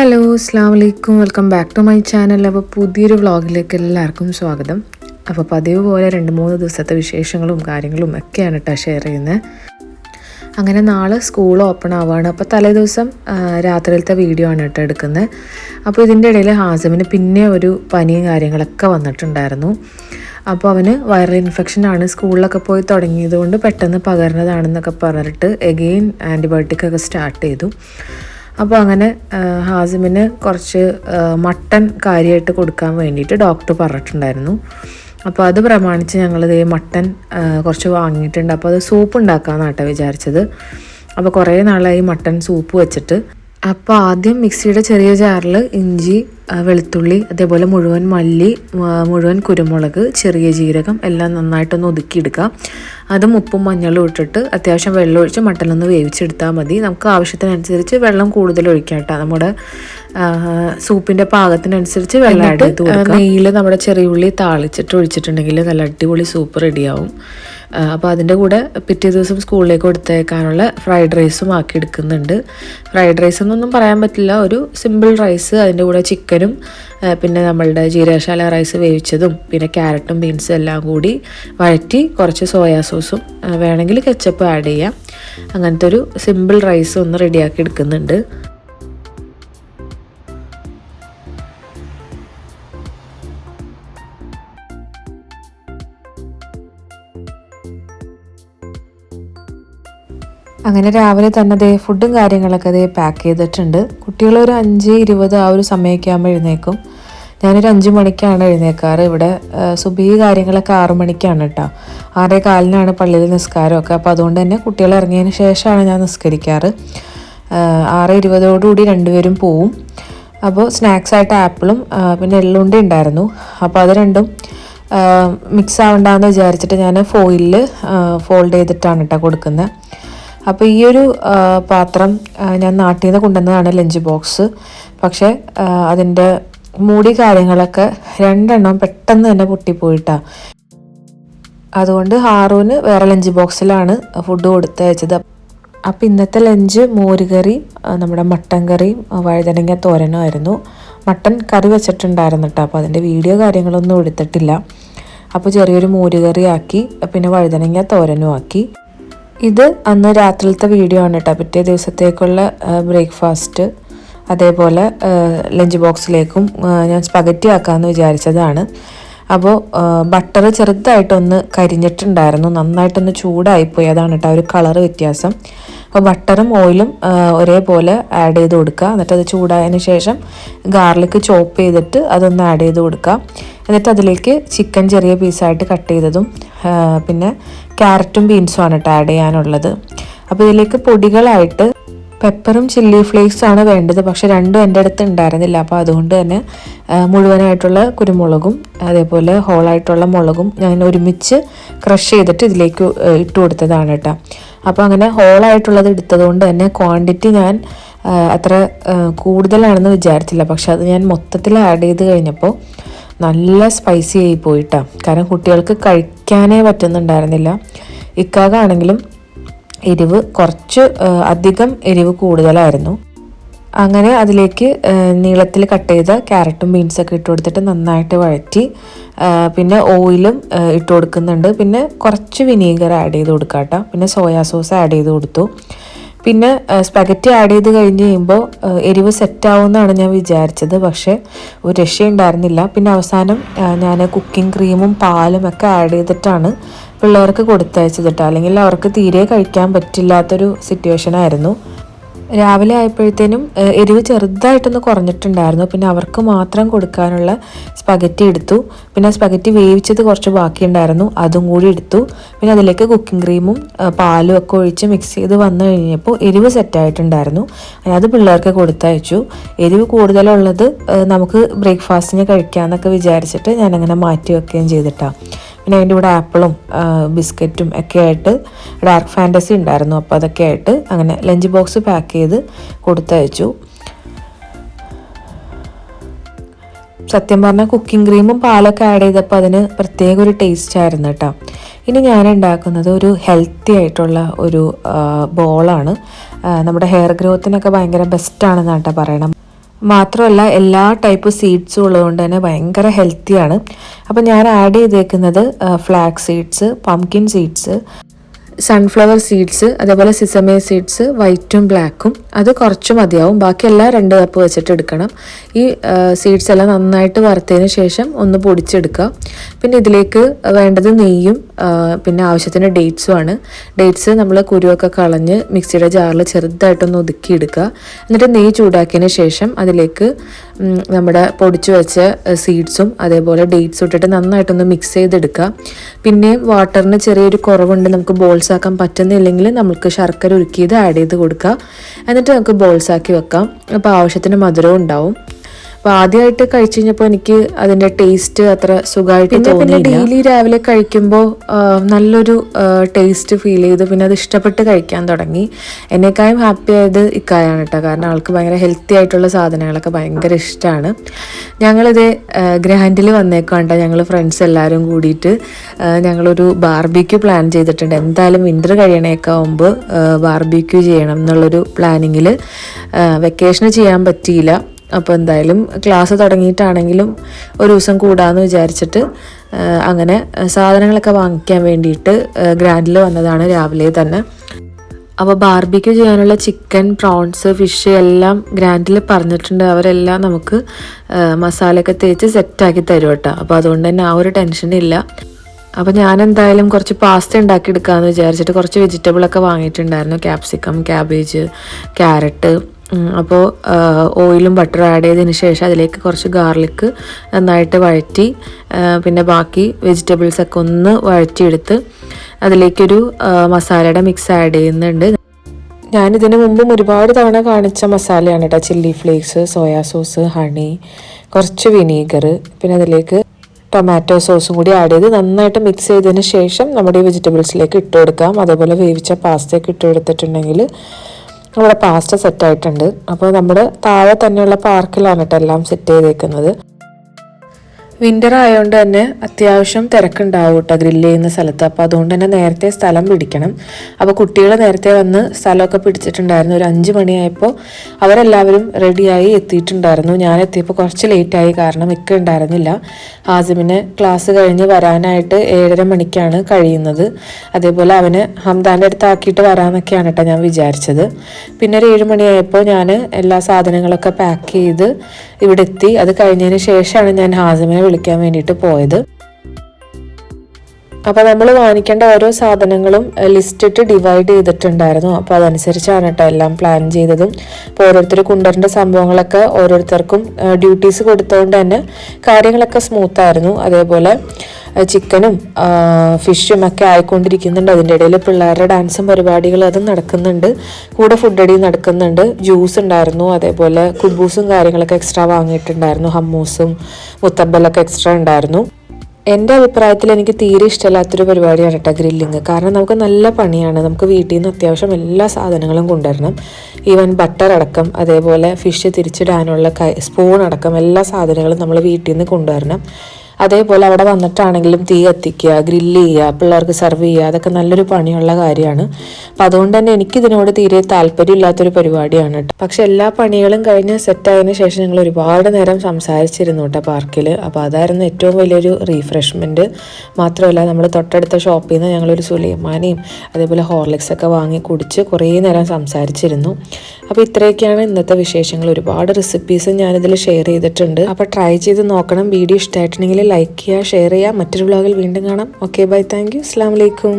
Hello അസ്സാം വലൈക്കും welcome back to my channel അപ്പോൾ പുതിയൊരു വ്ളോഗിലേക്ക് എല്ലാവർക്കും സ്വാഗതം. അപ്പോൾ പതിവ് പോലെ രണ്ട് മൂന്ന് ദിവസത്തെ വിശേഷങ്ങളും കാര്യങ്ങളും ഒക്കെയാണ് കേട്ടോ ഷെയർ ചെയ്യുന്നത് അങ്ങനെ നാളെ സ്കൂൾ ഓപ്പൺ ആവുകയാണ് അപ്പോൾ തലേ ദിവസം രാത്രിയിലത്തെ വീഡിയോ ആണ് കേട്ടോ എടുക്കുന്നത് അപ്പോൾ ഇതിന്റെ ഇടയിൽ ഹാസമിന് പിന്നെ ഒരു പനിയും കാര്യങ്ങളൊക്കെ വന്നിട്ടുണ്ടായിരുന്നു. അപ്പോൾ അവന് വൈറൽ ഇൻഫെക്ഷൻ ആണ്. സ്കൂളിലൊക്കെ പോയി തുടങ്ങിയതുകൊണ്ട് പെട്ടെന്ന് പകരുന്നതാണെന്നൊക്കെ പറഞ്ഞിട്ട് എഗെയിൻ ആന്റിബയോട്ടിക് ഒക്കെ സ്റ്റാർട്ട് ചെയ്തു. അപ്പോൾ അങ്ങനെ ഹാസിമിന് കുറച്ച് മട്ടൺ കാര്യമായിട്ട് കൊടുക്കാൻ വേണ്ടിയിട്ട് ഡോക്ടർ പറഞ്ഞിട്ടുണ്ടായിരുന്നു. അപ്പോൾ അത് പ്രമാണിച്ച് ഞങ്ങളിത് മട്ടൻ ആ, കുറച്ച് വാങ്ങിയിട്ടുണ്ട്. അപ്പോൾ അത് സൂപ്പ് ഉണ്ടാക്കാമെന്നാട്ടോ വിചാരിച്ചത്. അപ്പോൾ കുറേ നാളായി മട്ടൻ സൂപ്പ് വെച്ചിട്ട്. അപ്പോൾ ആദ്യം മിക്സിയുടെ ചെറിയ ജാറിൽ ഇഞ്ചി വെളുത്തുള്ളി അതേപോലെ മുഴുവൻ മല്ലി മുഴുവൻ കുരുമുളക് ചെറിയ ജീരകം എല്ലാം നന്നായിട്ടൊന്ന് ഒതുക്കിയെടുക്കുക. അതും ഉപ്പും മഞ്ഞളും ഇട്ടിട്ട് അത്യാവശ്യം വെള്ളം ഒഴിച്ച് മട്ടനൊന്ന് വേവിച്ചെടുത്താൽ മതി. നമുക്ക് ആവശ്യത്തിനനുസരിച്ച് വെള്ളം കൂടുതൽ ഒഴിക്കാം കേട്ടോ. നമ്മുടെ ആ, സൂപ്പിന്റെ പാകത്തിനനുസരിച്ച് വെള്ളം നെയ്യിൽ നമ്മുടെ ചെറിയ ഉള്ളി താളിച്ചിട്ട് ഒഴിച്ചിട്ടുണ്ടെങ്കിൽ നല്ല അടിപൊളി സൂപ്പ് റെഡിയാവും. അപ്പോൾ അതിന്റെ കൂടെ പിറ്റേ ദിവസം സ്കൂളിലേക്ക് കൊടുത്തേക്കാനുള്ള ഫ്രൈഡ് റൈസും ആക്കി എടുക്കുന്നുണ്ട്. ഫ്രൈഡ് റൈസ് എന്നൊന്നും പറയാൻ പറ്റില്ല. ഒരു സിമ്പിൾ റൈസ് അതിന്റെ കൂടെ ചിക്കനും പിന്നെ നമ്മളുടെ ജീരകശാല റൈസ് വേവിച്ചതും പിന്നെ ക്യാരറ്റും ബീൻസും എല്ലാം കൂടി വഴറ്റി കുറച്ച് സോയാ സോസും വേണമെങ്കിൽ കെച്ചപ്പ് ആഡ് ചെയ്യാം. അങ്ങനത്തെ ഒരു സിമ്പിൾ റൈസ് ഒന്ന് റെഡിയാക്കി എടുക്കുന്നുണ്ട്. അങ്ങനെ രാവിലെ തന്നെ അതേ ഫുഡും കാര്യങ്ങളൊക്കെ അതേ പാക്ക് ചെയ്തിട്ടുണ്ട്. കുട്ടികളൊരു അഞ്ച് ഇരുപത് ആ ഒരു സമയമൊക്കെ ആകുമ്പോൾ എഴുന്നേക്കും. ഞാനൊരു അഞ്ച് മണിക്കാണ് എഴുന്നേക്കാറ്. ഇവിടെ സുബി കാര്യങ്ങളൊക്കെ ആറു മണിക്കാണ് കേട്ടോ ആറേ കാലിനാണ് പള്ളിയിൽ നിസ്കാരമൊക്കെ. അപ്പോൾ അതുകൊണ്ട് തന്നെ കുട്ടികൾ ഇറങ്ങിയതിന് ശേഷമാണ് ഞാൻ നിസ്കരിക്കാറ്. ആറ് ഇരുപതോടുകൂടി രണ്ടുപേരും പോവും. അപ്പോൾ സ്നാക്സ് ആയിട്ട് ആപ്പിളും പിന്നെ എള്ളുണ്ടി ഉണ്ടായിരുന്നു. അപ്പോൾ അത് രണ്ടും മിക്സ് ആവണ്ടെന്ന് വിചാരിച്ചിട്ട് ഞാൻ ഫോയിലിൽ ഫോൾഡ് ചെയ്തിട്ടാണ് കേട്ടോ കൊടുക്കുന്നത് അപ്പോൾ ഈ ഒരു പാത്രം ഞാൻ നാട്ടിൽ നിന്ന് കൊണ്ടുവന്നതാണ് ലഞ്ച് ബോക്സ്. പക്ഷേ അതിന്റെ മൂടി കാര്യങ്ങളൊക്കെ രണ്ടെണ്ണം പെട്ടെന്ന് തന്നെ പൊട്ടിപ്പോയിട്ടാ. അതുകൊണ്ട് ഹാറൂന് വേറെ ലഞ്ച് ബോക്സിലാണ് ഫുഡ് കൊടുത്തയച്ചത്. അപ്പം ഇന്നത്തെ ലഞ്ച് മോരുകറി കറി നമ്മുടെ മട്ടൻ കറിയും ആ, വഴുതനങ്ങ തോരനുമായിരുന്നു മട്ടൻ കറി വെച്ചിട്ടുണ്ടായിരുന്നു കേട്ടോ അപ്പോൾ അതിന്റെ വീഡിയോ കാര്യങ്ങളൊന്നും എടുത്തിട്ടില്ല. അപ്പോൾ ചെറിയൊരു മോരുകറി ആക്കി പിന്നെ വഴുതനങ്ങ തോരനും ആക്കി. ഇത് അന്ന് രാത്രിയിലത്തെ വീഡിയോ ആണ് കേട്ടോ. പിറ്റേ ദിവസത്തേക്കുള്ള ബ്രേക്ക്ഫാസ്റ്റ് അതേപോലെ ലഞ്ച് ബോക്സിലേക്കും ഞാൻ സ്പഗറ്റി ആക്കാമെന്ന് വിചാരിച്ചതാണ്. അപ്പോൾ ബട്ടർ ചെറുതായിട്ടൊന്ന് കരിഞ്ഞിട്ടുണ്ടായിരുന്നു. നന്നായിട്ടൊന്ന് ചൂടായിപ്പോയി. അതാണ് കേട്ടോ ഒരു കളർ വ്യത്യാസം. അപ്പോൾ ബട്ടറും ഓയിലും ഒരേപോലെ ആഡ് ചെയ്ത് കൊടുക്കുക എന്നിട്ട് അത് ചൂടായതിന് ശേഷം ഗാർലിക് ചോപ്പ് ചെയ്തിട്ട് അതൊന്ന് ആഡ് ചെയ്ത് കൊടുക്കുക എന്നിട്ട് അതിലേക്ക് ചിക്കൻ ചെറിയ പീസായിട്ട് കട്ട് ചെയ്തതും പിന്നെ ക്യാരറ്റും ബീൻസും ആണ് കേട്ടോ ആഡ് ചെയ്യാനുള്ളത്. അപ്പോൾ ഇതിലേക്ക് പൊടികളായിട്ട് പെപ്പറും ചില്ലി ഫ്ലേക്സും ആണ് വേണ്ടത്. പക്ഷെ രണ്ടും എന്റെ അടുത്ത് ഉണ്ടായിരുന്നില്ല. അപ്പോൾ അതുകൊണ്ട് തന്നെ മുഴുവനായിട്ടുള്ള കുരുമുളകും അതേപോലെ ഹോളായിട്ടുള്ള മുളകും ഞാൻ ഒരുമിച്ച് ക്രഷ് ചെയ്തിട്ട് ഇതിലേക്ക് ഇട്ട് കൊടുത്തതാണ് കേട്ടോ. അപ്പോൾ അങ്ങനെ ഹോളായിട്ടുള്ളത് എടുത്തത് കൊണ്ട് തന്നെ ക്വാണ്ടിറ്റി ഞാൻ അത്ര കൂടുതലാണെന്ന് വിചാരിച്ചില്ല. പക്ഷെ അത് ഞാൻ മൊത്തത്തിൽ ആഡ് ചെയ്ത് കഴിഞ്ഞപ്പോൾ നല്ല സ്പൈസി ആയി പോയിട്ടാണ് കാരണം കുട്ടികൾക്ക് കഴിക്കാനേ പറ്റുന്നുണ്ടായിരുന്നില്ല. ഇക്കാകാണെങ്കിലും എരിവ് കുറച്ച് അധികം എരിവ് കൂടുതലായിരുന്നു. അങ്ങനെ അതിലേക്ക് നീളത്തിൽ കട്ട് ചെയ്ത ക്യാരറ്റും ബീൻസൊക്കെ ഇട്ട് കൊടുത്തിട്ട് നന്നായിട്ട് വഴറ്റി പിന്നെ ഓയിലും ഇട്ട് കൊടുക്കുന്നുണ്ട്. പിന്നെ കുറച്ച് വിനീഗർ ആഡ് ചെയ്ത് കൊടുക്കാം കേട്ടോ. പിന്നെ സോയാ സോസ് ആഡ് ചെയ്ത് കൊടുത്തു. പിന്നെ സ്പഗറ്റി ആഡ് ചെയ്ത് കഴിഞ്ഞ് കഴിയുമ്പോൾ എരിവ് സെറ്റ് എന്നാണ് ഞാൻ വിചാരിച്ചത്. പക്ഷേ ഒരു രക്ഷയുണ്ടായിരുന്നില്ല. പിന്നെ അവസാനം ഞാൻ കുക്കിംഗ് ക്രീമും പാലും ഒക്കെ ആഡ് ചെയ്തിട്ടാണ് പിള്ളേർക്ക് കൊടുത്തയച്ചത് കേട്ടോ അല്ലെങ്കിൽ അവർക്ക് തീരെ കഴിക്കാൻ പറ്റില്ലാത്തൊരു സിറ്റുവേഷൻ ആയിരുന്നു. രാവിലെ ആയപ്പോഴത്തേനും എരിവ് ചെറുതായിട്ടൊന്ന് കുറഞ്ഞിട്ടുണ്ടായിരുന്നു. പിന്നെ അവർക്ക് മാത്രം കൊടുക്കാനുള്ള സ്പഗറ്റി എടുത്തു. പിന്നെ സ്പഗറ്റി വേവിച്ചത് കുറച്ച് ബാക്കിയുണ്ടായിരുന്നു. അതും കൂടി എടുത്തു. പിന്നെ അതിലേക്ക് കുക്കിംഗ് ക്രീമും പാലും ഒക്കെ ഒഴിച്ച് മിക്സ് ചെയ്ത് വന്നു കഴിഞ്ഞപ്പോൾ എരിവ് സെറ്റായിട്ടുണ്ടായിരുന്നു അത് പിള്ളേർക്ക് കൊടുത്തയച്ചു. എരിവ് കൂടുതലുള്ളത് നമുക്ക് ബ്രേക്ക്ഫാസ്റ്റിന് കഴിക്കാമെന്നൊക്കെ വിചാരിച്ചിട്ട് ഞാനങ്ങനെ മാറ്റി വെക്കുകയും ചെയ്തിട്ടാണ് പിന്നെ അതിന്റെ കൂടെ ആപ്പിളും ബിസ്ക്കറ്റും ഒക്കെ ആയിട്ട് ഡാർക്ക് ഫാന്റസി ഉണ്ടായിരുന്നു. അപ്പോൾ അതൊക്കെ ആയിട്ട് അങ്ങനെ ലഞ്ച് ബോക്സ് പാക്ക് ചെയ്ത് കൊടുത്തയച്ചു. സത്യം പറഞ്ഞാൽ കുക്കിംഗ് ക്രീമും പാലൊക്കെ ആഡ് ചെയ്തപ്പോൾ അതിന് പ്രത്യേക ഒരു ടേസ്റ്റ് ആയിരുന്നു കേട്ടോ. ഇനി ഞാൻ ഉണ്ടാക്കുന്നത് ഒരു ഹെൽത്തി ആയിട്ടുള്ള ഒരു ബോളാണ് നമ്മുടെ ഹെയർ ഗ്രോത്തിനൊക്കെ ഭയങ്കര ബെസ്റ്റാണെന്നാണ് കേട്ടോ പറയണം മാത്രമല്ല എല്ലാ ടൈപ്പ് സീഡ്സും ഉള്ളതുകൊണ്ട് തന്നെ ഭയങ്കര ഹെൽത്തിയാണ് അപ്പോൾ ഞാൻ ആഡ് ചെയ്തേക്കുന്നത് flax seeds pumpkin seeds sunflower seeds അതേപോലെ സിസമേ സീഡ്സ് വൈറ്റും ബ്ലാക്കും അത് കുറച്ച് മതിയാവും. ബാക്കിയെല്ലാം രണ്ട് കപ്പ് വെച്ചിട്ട് എടുക്കണം. ഈ സീഡ്സ് എല്ലാം നന്നായിട്ട് വറുത്തതിന് ശേഷം ഒന്ന് പൊടിച്ചെടുക്കുക. പിന്നെ ഇതിലേക്ക് വേണ്ടത് നെയ്യും പിന്നെ ആവശ്യത്തിന് ഡേറ്റ്സും ആണ്. ഡേറ്റ്സ് നമ്മൾ കുരുവൊക്കെ കളഞ്ഞ് മിക്സിയുടെ ജാറിൽ ചെറുതായിട്ടൊന്ന് ഒതുക്കിയെടുക്കുക എന്നിട്ട് നെയ്യ് ചൂടാക്കിയതിന് ശേഷം അതിലേക്ക് നമ്മുടെ പൊടിച്ചു വെച്ച സീഡ്സും അതേപോലെ ഡേറ്റ്സും ഇട്ടിട്ട് നന്നായിട്ടൊന്ന് മിക്സ് ചെയ്തെടുക്കുക. പിന്നെയും വാട്ടറിന് ചെറിയൊരു കുറവുണ്ട്. നമുക്ക് ബോൾസ് ആക്കാൻ പറ്റുന്നില്ലെങ്കിൽ നമുക്ക് ശർക്കര ഉരുക്കിയത് ആഡ് ചെയ്ത് കൊടുക്കുക എന്നിട്ട് നമുക്ക് ബോൾസ് ആക്കി വെക്കാം. അപ്പോൾ ആവശ്യത്തിന് മധുരവും ഉണ്ടാവും. അപ്പോൾ ആദ്യമായിട്ട് കഴിച്ചു കഴിഞ്ഞപ്പോൾ എനിക്ക് അതിന്റെ ടേസ്റ്റ് അത്ര സുഖമായിട്ട് പിന്നെ ഡെയിലി രാവിലെ കഴിക്കുമ്പോൾ നല്ലൊരു ടേസ്റ്റ് ഫീൽ ചെയ്തു. പിന്നെ അത് ഇഷ്ടപ്പെട്ട് കഴിക്കാൻ തുടങ്ങി. എന്നെക്കാളും ഹാപ്പി ആയത് ഇക്കായാണ് കേട്ടോ കാരണം ആൾക്ക് ഭയങ്കര ഹെൽത്തി ആയിട്ടുള്ള സാധനങ്ങളൊക്കെ ഭയങ്കര ഇഷ്ടമാണ് ഞങ്ങളിത് ഗ്രാൻഡിൽ വന്നേക്കാണ്ട ഞങ്ങൾ ഫ്രണ്ട്സ് എല്ലാവരും കൂടിയിട്ട് ഞങ്ങളൊരു ബാർബിക്യൂ പ്ലാൻ ചെയ്തിട്ടുണ്ട്. എന്തായാലും വിന്റർ കഴിയണേക്കാൾ മുമ്പ് ബാർബിക്യൂ ചെയ്യണം എന്നുള്ളൊരു പ്ലാനിങ്ങിൽ വെക്കേഷന് ചെയ്യാൻ പറ്റിയില്ല. അപ്പോൾ എന്തായാലും ക്ലാസ് തുടങ്ങിയിട്ടാണെങ്കിലും ഒരു ദിവസം കൂടാന്ന് വിചാരിച്ചിട്ട് അങ്ങനെ സാധനങ്ങളൊക്കെ വാങ്ങിക്കാൻ വേണ്ടിയിട്ട് ഗ്രാൻഡിൽ വന്നതാണ് രാവിലെ തന്നെ. അപ്പോൾ ബാർബിക്ക് ചെയ്യാനുള്ള ചിക്കൻ പ്രോൺസ് ഫിഷ് എല്ലാം ഗ്രാൻഡിൽ പറഞ്ഞിട്ടുണ്ട്. അവരെല്ലാം നമുക്ക് മസാലയൊക്കെ തേച്ച് സെറ്റാക്കി തരും കേട്ടോ. അപ്പോൾ അതുകൊണ്ട് തന്നെ ആ ഒരു ടെൻഷൻ ഇല്ല. അപ്പോൾ ഞാൻ എന്തായാലും കുറച്ച് പാസ്ത ഉണ്ടാക്കിയെടുക്കാമെന്ന് വിചാരിച്ചിട്ട് കുറച്ച് വെജിറ്റബിളൊക്കെ വാങ്ങിയിട്ടുണ്ടായിരുന്നു. ക്യാപ്സിക്കം ക്യാബേജ് ക്യാരറ്റ് അപ്പോൾ ഓയിലും ബട്ടറും ആഡ് ചെയ്തതിന് ശേഷം അതിലേക്ക് കുറച്ച് ഗാർലിക്ക് നന്നായിട്ട് വഴറ്റി പിന്നെ ബാക്കി വെജിറ്റബിൾസൊക്കെ ഒന്ന് വഴറ്റിയെടുത്ത് അതിലേക്കൊരു മസാലയുടെ മിക്സ് ആഡ് ചെയ്യുന്നുണ്ട്. ഞാൻ ഇതിനു മുമ്പും ഒരുപാട് തവണ കാണിച്ച മസാലയാണ് കേട്ടോ chilli flakes soya sauce honey കുറച്ച് വിനീഗർ പിന്നെ അതിലേക്ക് ടൊമാറ്റോ സോസും കൂടി ആഡ് ചെയ്ത് നന്നായിട്ട് മിക്സ് ചെയ്തതിന് ശേഷം നമ്മുടെ ഈ വെജിറ്റബിൾസിലേക്ക് ഇട്ട് കൊടുക്കാം. അതേപോലെ വേവിച്ച പാസ്തയൊക്കെ ഇട്ട് കൊടുത്തിട്ടുണ്ടെങ്കിൽ നമ്മുടെ പാസ്റ്റ സെറ്റ് ആയിട്ടുണ്ട്. അപ്പോൾ നമ്മുടെ താഴെ തന്നെയുള്ള പാർക്കിലാണ് കേട്ടോ എല്ലാം സെറ്റ് ചെയ്തേക്കുന്നത്. വിന്റർ ആയതുകൊണ്ട് തന്നെ അത്യാവശ്യം തിരക്കുണ്ടാവും കേട്ടോ ഗ്രില്ല് ചെയ്യുന്ന സ്ഥലത്ത്. അപ്പോൾ അതുകൊണ്ട് തന്നെ നേരത്തെ സ്ഥലം പിടിക്കണം. അപ്പോൾ കുട്ടികൾ നേരത്തെ വന്ന് സ്ഥലമൊക്കെ പിടിച്ചിട്ടുണ്ടായിരുന്നു. ഒരു അഞ്ച് മണിയായപ്പോൾ അവരെല്ലാവരും റെഡിയായി എത്തിയിട്ടുണ്ടായിരുന്നു. ഞാൻ എത്തിയപ്പോൾ കുറച്ച് ലേറ്റായി കാരണം മിക്ക ഉണ്ടായിരുന്നില്ല. ഹാസിമിന് ക്ലാസ് കഴിഞ്ഞ് വരാനായിട്ട് ഏഴര മണിക്കാണ് കഴിയുന്നത്. അതേപോലെ അവന് ഹംദാന്റെ അടുത്ത് ആക്കിയിട്ട് വരാമെന്നൊക്കെയാണ് കേട്ടോ ഞാൻ വിചാരിച്ചത്. പിന്നെ ഒരു ഏഴ് മണിയായപ്പോൾ ഞാൻ എല്ലാ സാധനങ്ങളൊക്കെ പാക്ക് ചെയ്ത് ഇവിടെ എത്തി അത് കഴിഞ്ഞതിന് ശേഷമാണ് ഞാൻ ഹാസിമിനെ വിളിക്കാൻ വേണ്ടിയിട്ട് പോയത്. അപ്പോൾ നമ്മൾ വാങ്ങിക്കേണ്ട ഓരോ സാധനങ്ങളും ലിസ്റ്റിട്ട് ഡിവൈഡ് ചെയ്തിട്ടുണ്ടായിരുന്നു. അപ്പോൾ അതനുസരിച്ചാണ് കേട്ടോ എല്ലാം പ്ലാൻ ചെയ്തതും. അപ്പോൾ ഓരോരുത്തർ കൊണ്ടുവരേണ്ട സംഭവങ്ങളൊക്കെ ഓരോരുത്തർക്കും ഡ്യൂട്ടീസ് കൊടുത്തുകൊണ്ട് തന്നെ കാര്യങ്ങളൊക്കെ സ്മൂത്ത് ആയിരുന്നു അതേപോലെ ചിക്കനും ഫിഷും ഒക്കെ ആയിക്കൊണ്ടിരിക്കുന്നുണ്ട്. അതിന്റെ ഇടയിൽ പിള്ളേരുടെ ഡാൻസും പരിപാടികളും അതും നടക്കുന്നുണ്ട്. കൂടെ ഫുഡ് അടി നടക്കുന്നുണ്ട്. ജ്യൂസ് ഉണ്ടായിരുന്നു. അതേപോലെ കുബൂസും കാര്യങ്ങളൊക്കെ എക്സ്ട്രാ വാങ്ങിയിട്ടുണ്ടായിരുന്നു. ഹമ്മൂസും മുത്തബലൊക്കെ എക്സ്ട്രാ ഉണ്ടായിരുന്നു. എന്റെ അഭിപ്രായത്തിൽ എനിക്ക് തീരെ ഇഷ്ടമില്ലാത്തൊരു പരിപാടിയാണ് കേട്ടോ ഗ്രില്ലിങ്. കാരണം നമുക്ക് നല്ല പണിയാണ്. നമുക്ക് വീട്ടിൽ നിന്ന് അത്യാവശ്യം എല്ലാ സാധനങ്ങളും കൊണ്ടുവരണം. ഈവൻ ബട്ടർ അടക്കം അതേപോലെ ഫിഷ് തിരിച്ചിടാനുള്ള സ്പൂൺ അടക്കം എല്ലാ സാധനങ്ങളും നമ്മൾ വീട്ടിൽ നിന്ന് കൊണ്ടുവരണം. അതേപോലെ അവിടെ വന്നിട്ടാണെങ്കിലും തീ കത്തിക്കുക ഗ്രില്ല് ചെയ്യുക പിള്ളേർക്ക് സെർവ് ചെയ്യുക അതൊക്കെ നല്ലൊരു പണിയുള്ള കാര്യമാണ്. അപ്പം അതുകൊണ്ട് തന്നെ എനിക്കിതിനോട് തീരെ താല്പര്യമില്ലാത്തൊരു പരിപാടിയാണ് കേട്ടോ. പക്ഷെ എല്ലാ പണികളും കഴിഞ്ഞ് സെറ്റായതിനു ശേഷം ഞങ്ങൾ ഒരുപാട് നേരം സംസാരിച്ചിരുന്നു കേട്ടോ പാർക്കിൽ അപ്പോൾ അതായിരുന്നു ഏറ്റവും വലിയൊരു റീഫ്രഷ്മെന്റ് മാത്രമല്ല നമ്മൾ തൊട്ടടുത്ത ഷോപ്പിൽ നിന്ന് ഞങ്ങളൊരു സുലൈമാനയും അതേപോലെ ഹോർലിക്സൊക്കെ വാങ്ങി കുടിച്ച് കുറേ നേരം സംസാരിച്ചിരുന്നു. അപ്പോൾ ഇത്രയൊക്കെയാണ് ഇന്നത്തെ വിശേഷങ്ങൾ. ഒരുപാട് റെസിപ്പീസ് ഞാനിതിൽ ഷെയർ ചെയ്തിട്ടുണ്ട്. അപ്പോൾ ട്രൈ ചെയ്ത് നോക്കണം. വീഡിയോ ഇഷ്ടമായിട്ടുണ്ടെങ്കിൽ ലൈക്ക് ചെയ്യുക ഷെയർ ചെയ്യുക. മറ്റൊരു വ്ളോഗിൽ വീണ്ടും കാണാം. ഓക്കെ ബൈ താങ്ക് യു അസ്സാം വലൈക്കും